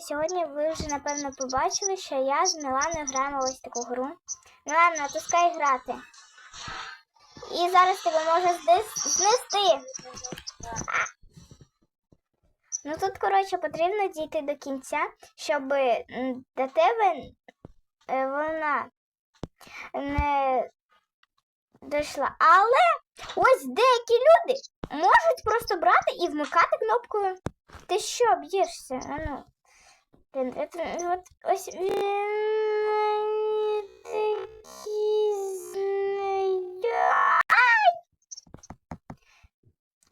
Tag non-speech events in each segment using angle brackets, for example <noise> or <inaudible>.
сьогодні ви вже напевно побачили, що я з Міланою граємо ось таку гру. Мілана, натискай грати. І зараз тебе може знести. Ну тут, коротше, потрібно дійти до кінця, щоб до тебе е, вона не дійшла. Але ось деякі люди можуть просто брати і вмикати кнопкою. Ти що, б'єшся? А ну. Блін, это, от, ось він такий.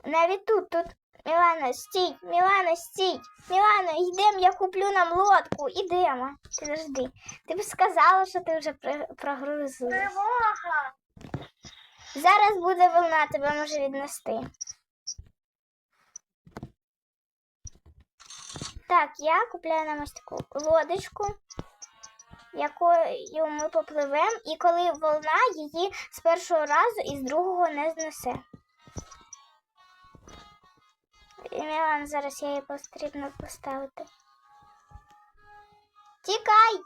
Навіть тут, тут. Мілана, стій, Мілана, стій. Мілана, йдемо, я куплю нам лодку. Ідемо. Підожди. Ти б сказала, що ти вже прогрузилась. Тривога! Зараз буде волна, тебе може віднести. Так, я купляю нам ось таку лодочку, якою ми попливемо, і коли волна її з першого разу і з другого не знесе. Мілан, зараз я її потрібно поставити. Тікай!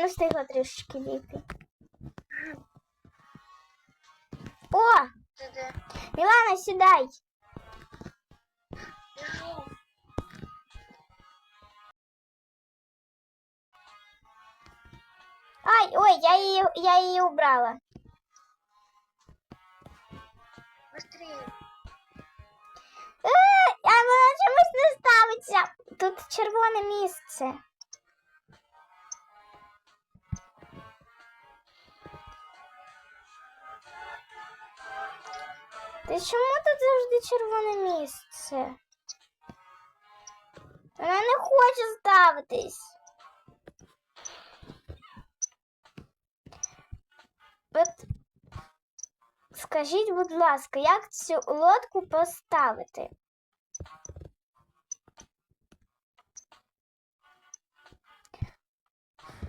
Не встигла трішечки дійти. О, Ти де? Мілана, сідай. Біжу. Ай, ой, я її, я її убрала. Быстрее. Е, а вона чомусь не ставиться. Тут червоне місце. Та чому тут завжди червоне місце? Вона не хоче ставитись. От скажіть, будь ласка, як цю лодку поставити?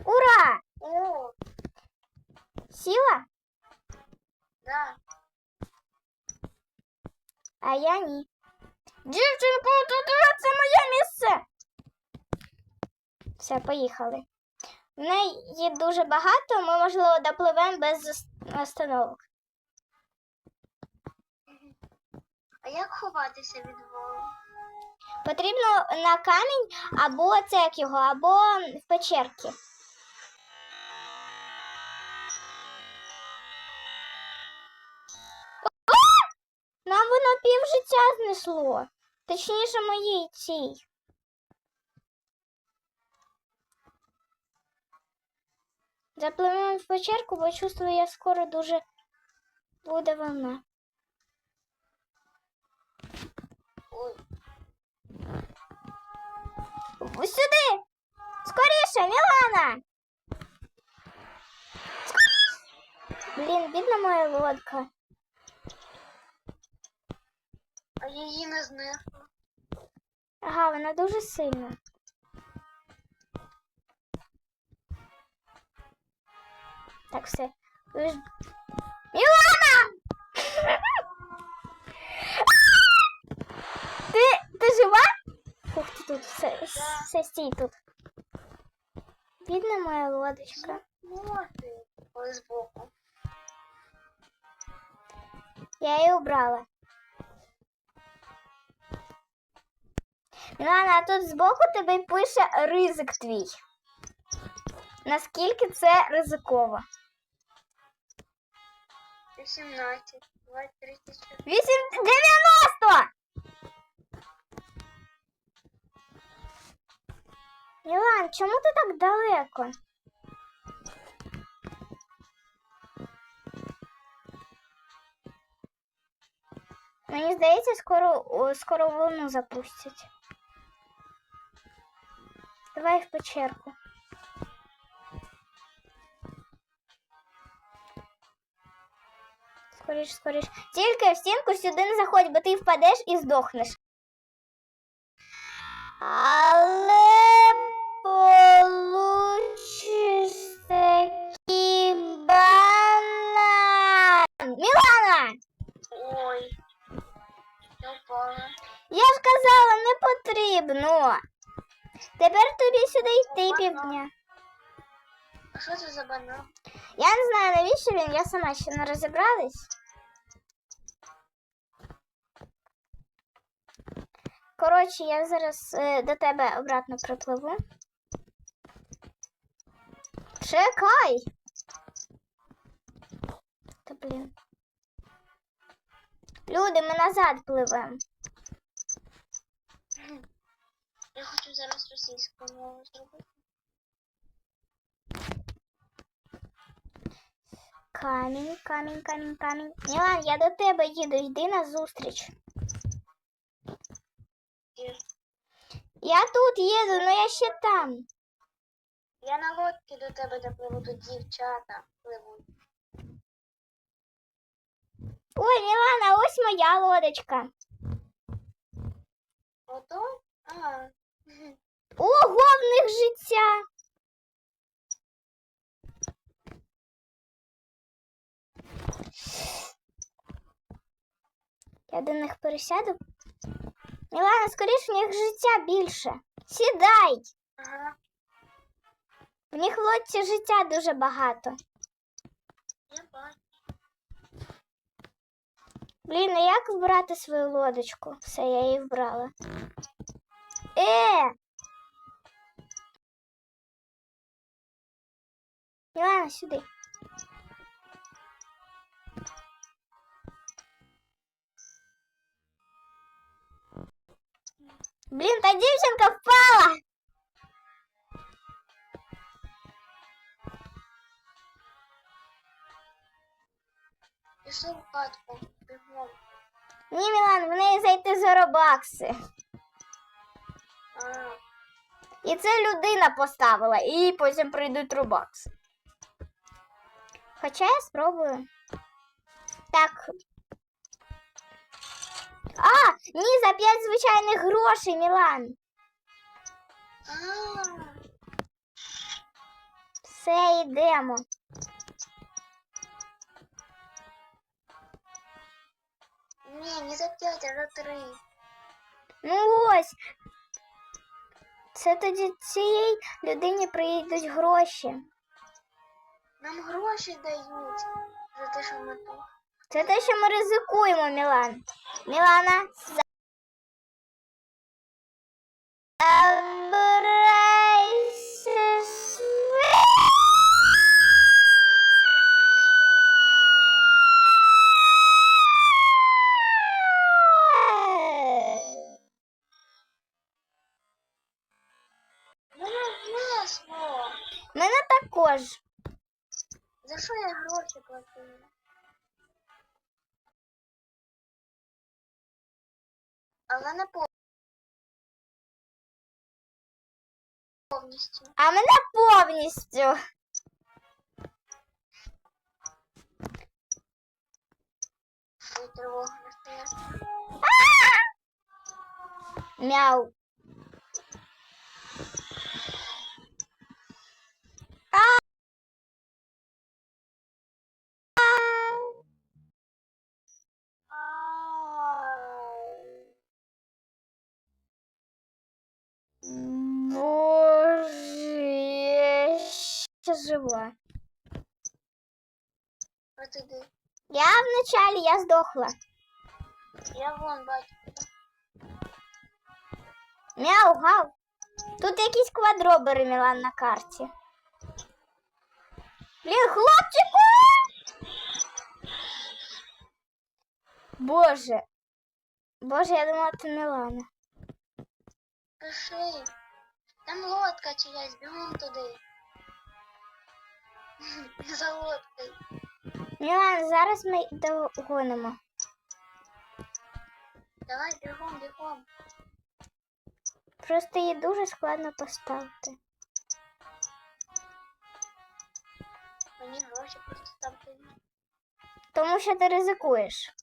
Ура! О, Сіла? да. А я ні. Дівчинку, туди це моє місце. Все, поїхали. В неї дуже багато, ми, можливо, допливемо без остановок. А як ховатися від волу? Потрібно на камінь або це як його, або в печерки. Знесло. Точніше, моїй цій. Запливемо в печерку, бо чувствую, я скоро дуже буде волна. Ой, Сюди! Скоріше, Мілана! Скоріше! Блін, бідна моя лодка. а її не знесло. Ага, вона дуже сильна. Так, все. Мілана! Ти, ти жива? Ух ти тут, все, все стій тут. Бідна моя лодочка. Коли збоку. Я її убрала. Мілана, а тут збоку тебе пише ризик твій. Наскільки це ризиково? 18, 20, 30. 8, 90! Мілан, чому ти так далеко? Мені здається, скоро, о, скоро волну запустять. Давай в печерку. Скоріш, скоріш. Тільки в стінку сюди не заходь, бо ти впадеш і здохнеш. Але получиш такий банан. Мілана! Ой, я. Я ж казала, не потрібно. Тепер тобі сюди йти півдня. А що це за банан? Я не знаю, навіщо він, я сама ще не розібралась. Коротше, я зараз е, до тебе обратно припливу. Чекай. Та блін. Люди, ми назад пливемо. Я хочу зараз російську мову зробити. Камінь, камінь, камінь, камінь. Мілан, я до тебе їду, йди на зустріч. І Я тут їду, але я ще там. Я на лодці до тебе допливу, тут дівчата пливуть. Ой, Мілана, ось моя лодочка. Ото? А. Ого, в них. Я до них пересяду. Мілана, скоріш, в них життя більше. Сідай. Ага. В них в лодці життя дуже багато. Я. Блін, а як вбрати свою лодочку? Все, я її вбрала. Е! Мілана, сюди. Блін, та дівчинка впала! Пішли в хатку. Бігом. Ні, Мілан, в неї зайти за робакси. А. І це людина поставила, і потім прийдуть робакси. Хоча я спробую. Так. А, ні, за 5 звичайних грошей, Мілан. Все, йдемо. Ні, не за п'ять, а за три. Ну ось. Це тоді цій людині прийдуть гроші. Нам гроші дають за те, що ми тут. Це те, що ми ризикуємо, Мілан. Мілана. за- Забирайся. Мене також. За що я гроші платила? Але не пов- повністю. А мене повністю. Ой, тривога настояща. Мяу. Боже, я ще жива. От іди. Я вначале, я здохла. Я вон бачу. Мяу, гав. Тут якісь квадробери Мілан на карті. Блін, хлопчику! Боже. Боже, я думала, це Мілана. Пиши. Там лодка чиясь, бігом туди. <laughs> За лодкою. Мілан, зараз ми догонимо. Давай бігом, бігом. Просто її дуже складно поставити. Мені гроші просто ставте. Тому що ти ризикуєш.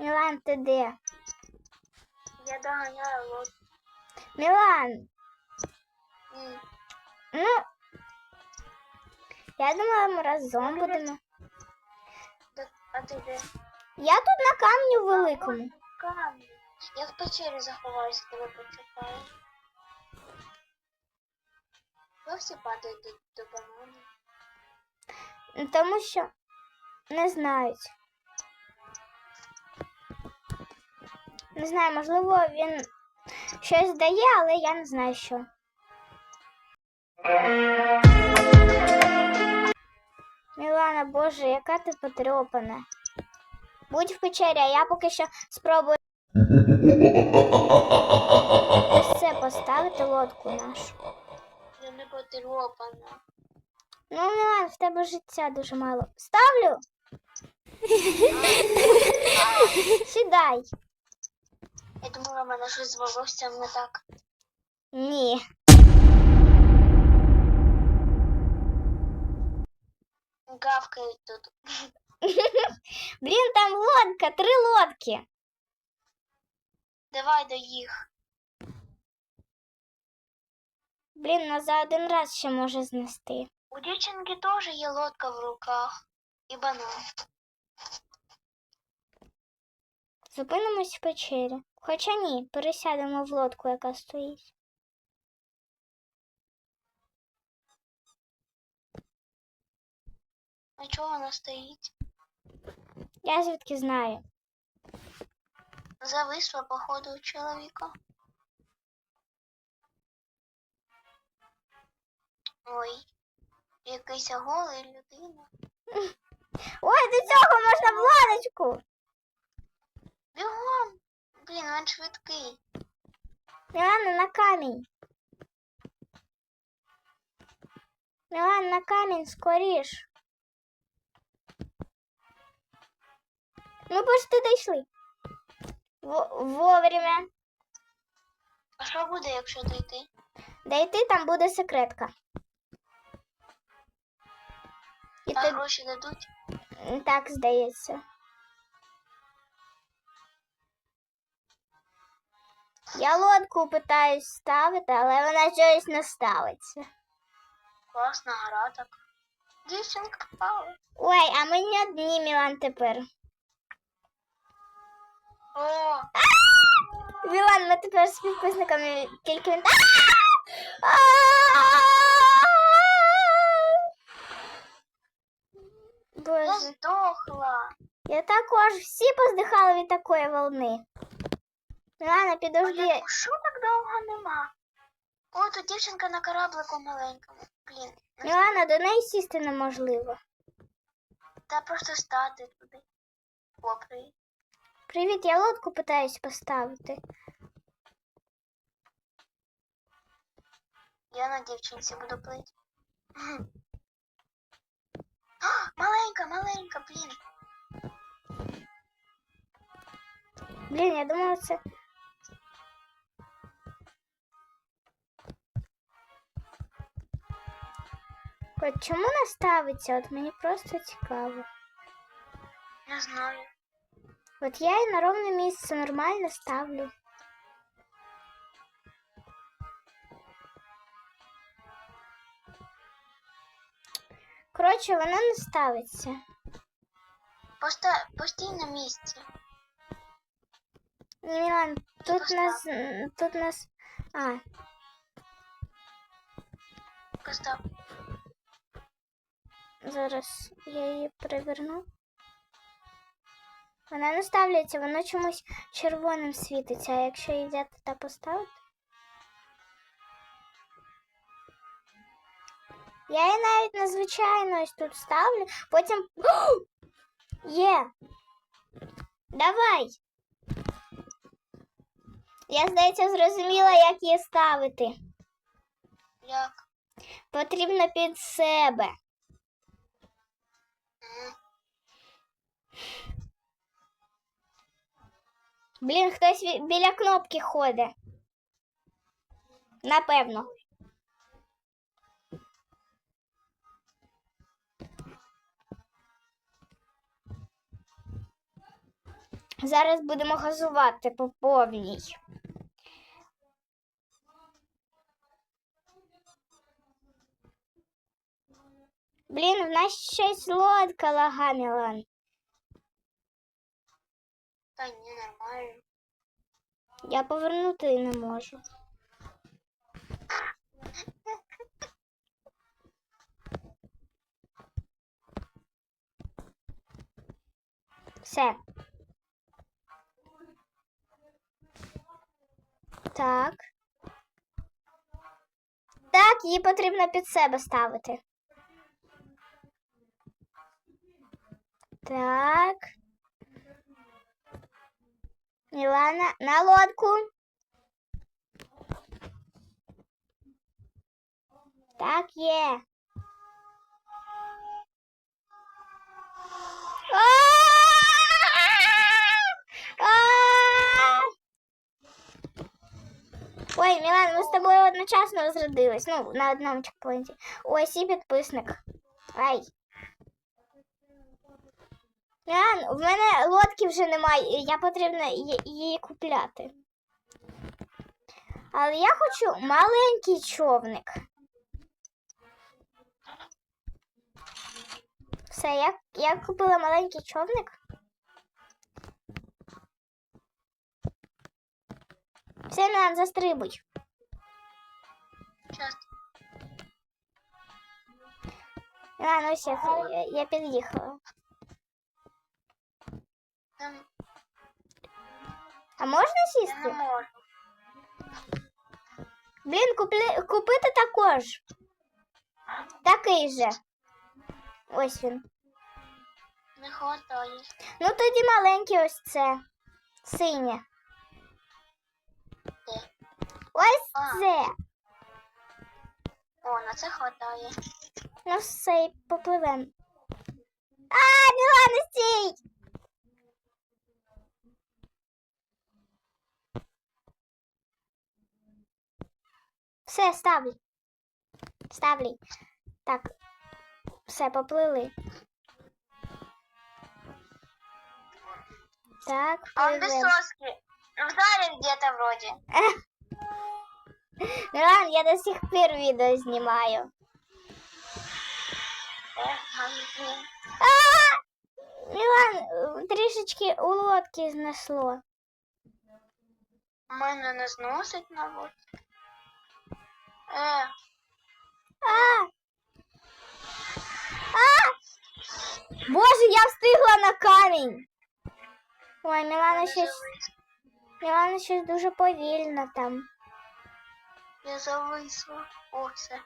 Мілан, ти де? Я доганяю лодку. Мілан, М. ну. Я думала, ми разом будемо. Де- А ти де? Я тут на камню великому. Камінь. Я в печері заховаюся, тебе почекаю. Ви всі падають до, банану. Ну, Тому що не знають. Не знаю, можливо, він щось дає, але я не знаю що. Мілана, боже, яка ти потрьопана. Будь в печері, а я поки що спробую ось це поставити лодку нашу. Я не потріпана. Ну, Мілан, в тебе життя дуже мало. Ставлю. <laughs> Сідай. Я думала, в мене щось з волоссям не так. Ні. Гавкають тут. <laughs> Блін, там лодка, три лодки. Давай до їх. Блін, нас за один раз ще може знести. У дівчинки теж є лодка в руках. І банан. Зупинимось в печері. Хоча ні, пересядемо в лодку, яка стоїть. А чого вона стоїть? Я звідки знаю. Зависла, походу, у чоловіка. Ой, якийсь голий людина. Ой, до цього можна в лодочку. Бігом! Блін, він швидкий. Мілана на камінь. Мілан на камінь скоріш. Ми почти дійшли. Во- Вовремя. А що буде, якщо дойти? Дойти там буде секретка. І А ти гроші дадуть? так здається. Я лодку питаюсь ставити, але вона чогось не ставиться. Класна гра так. Дівчинка впала. Ой, а ми не одні Мілан тепер. О, Мілан, ми тепер з підписниками тільки він. А! я Боже, здохла. я також всі поздихали від такої волни. А підожди. я- Що так довго нема? О, тут дівчинка на кораблику маленькому. Блін. Мілана, до неї сісти неможливо. Та просто стати туди. О, привіт. Привіт, я лодку питаюсь поставити. Я на дівчинці буду плити. Маленька, маленька, блін. Блін, я думала, це. От чому не ставиться? От мені просто цікаво. Не знаю. От я і на ровне місце нормально ставлю. Коротше, вона не ставиться. Поста... Постій на місці. Ні, Мілан, тут постав. нас. Тут нас. А, Постав. Зараз я її переверну. Вона не ставляється, воно чомусь червоним світиться, а якщо її взяти та поставити. Я її навіть незвичайно ось тут ставлю, потім. <gasps> Є. Давай. Я, здається, зрозуміла, як її ставити. Як? Потрібно під себе. Блін, хтось біля кнопки ходить. Напевно. Зараз будемо газувати по повній. Блін, в нас щось лодка лага, Та ні, нормально. Я повернути не можу. Все. Так. Так, її потрібно під себе ставити. Так. Мілана на лодку. Так є. А! Ой, Мілан, ми з тобою одночасно розрядились. Ну, на одному чекпоінті. Ось і підписник. Ай. Мілан, в мене лодки вже немає, я потрібно її купляти. Але я хочу маленький човник. Все, я, я купила маленький човник. Все, Мілан, застрибуй. Щас. Мілан, ось я, я, я під'їхала. А можна я не сісти? можу. Блін, куплі, купити також. Такий же. Ось він. Не хватає. Ну тоді маленький ось це. Синє. Де? Ось А. це. О, на це хватає. Ну все, і попливем. А, Мілана, стій! Все, ставлю. Ставлю. Так. Все, поплили. Так, А он без пливем. соски. Вдали где-то вроде. <laughs> Мілан, я до сих пір відео знімаю. Эх, блин. А! Мілан, е, трішечки у лодки знесло. Мене не зносить на вот. А! А! Боже, я встигла на камінь. Ой, Мілана щось, Мілана щось дуже повільно там. я зависла. О, все.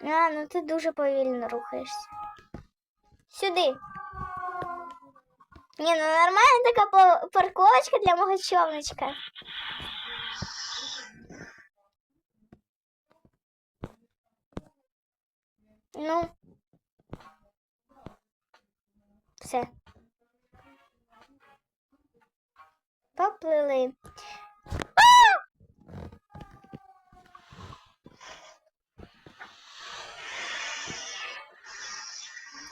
Мілана, ну ти дуже повільно рухаєшся. Сюди. Ні, ну нормальна така па- парковочка для мого човничка. Ну. Все. Поплили.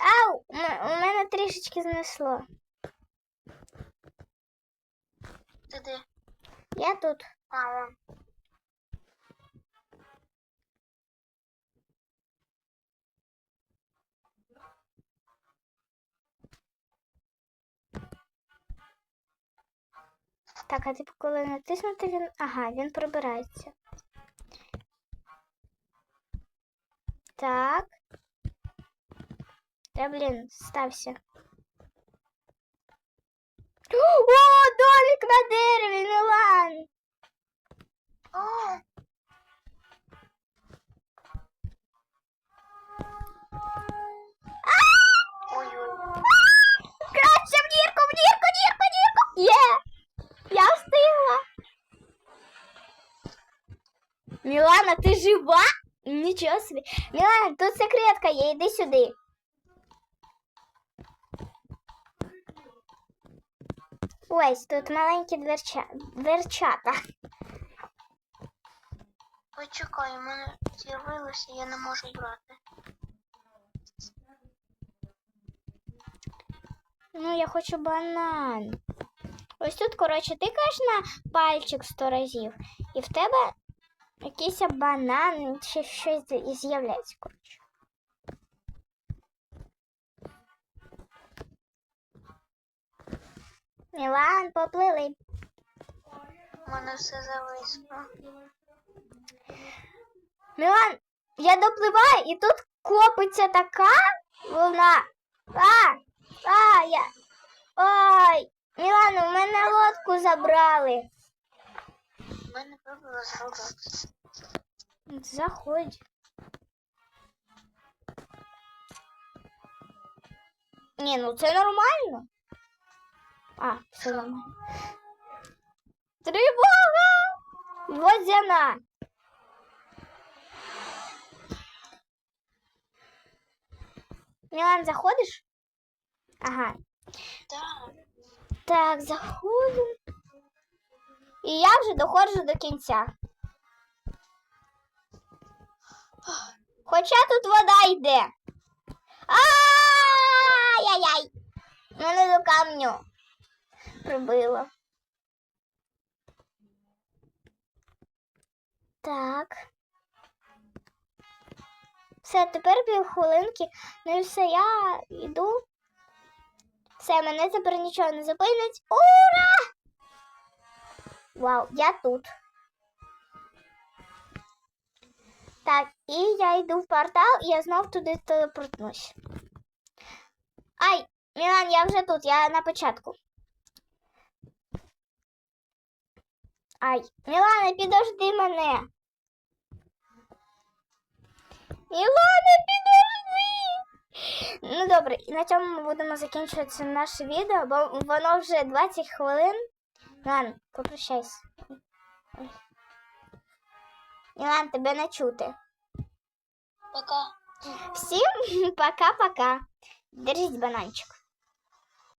Ау! У мене трішечки знесло. Ти де? Я тут. А, Так, а типу, коли натиснути він. Ага, він пробирається. Так. Та блін, стався. О, домик на дереві, Мілан! О, Мілана, ти жива? Нічого собі. Мілана, тут секретка є, іди сюди. Ось тут маленькі дверча... дверчата. Почекай, у мене з'явилося, я не можу брати. Ну, я хочу банан. Ось тут, коротше, тикаєш на пальчик сто разів, і в тебе якийсь банан чи щось з'являється. коротше. Мілан, поплили. У мене все зависло. Мілан, я допливаю, і тут копиться така волна. А, а, я. Ой, Мілан, у мене лодку забрали. У мене з Roblox. Заходь. Ні, ну це нормально. А, все нормально. Тривога! Водяна. Мілан, заходиш? Ага. Так. Так, заходимо. І я вже доходжу до кінця. Хоча тут вода йде. Ай-яй-яй! Мене до камню прибило. Так. Все, тепер півхвилинки. Ну і все, я йду. Все, мене тепер нічого не зупинить. Ура! Вау, я тут. Так, і я йду в портал, і я знов туди телепортнусь. Ай, Мілан, я вже тут, я на початку. Ай, Мілане, підожди мене. Мілане, підожди. Ну добре, і на цьому ми будемо закінчувати наше відео, бо воно вже 20 хвилин. Мілан, попрощайся. Ой. Мілан, тебе не чути. Пока. Всім <laughs> пока-пока. Держіть бананчик.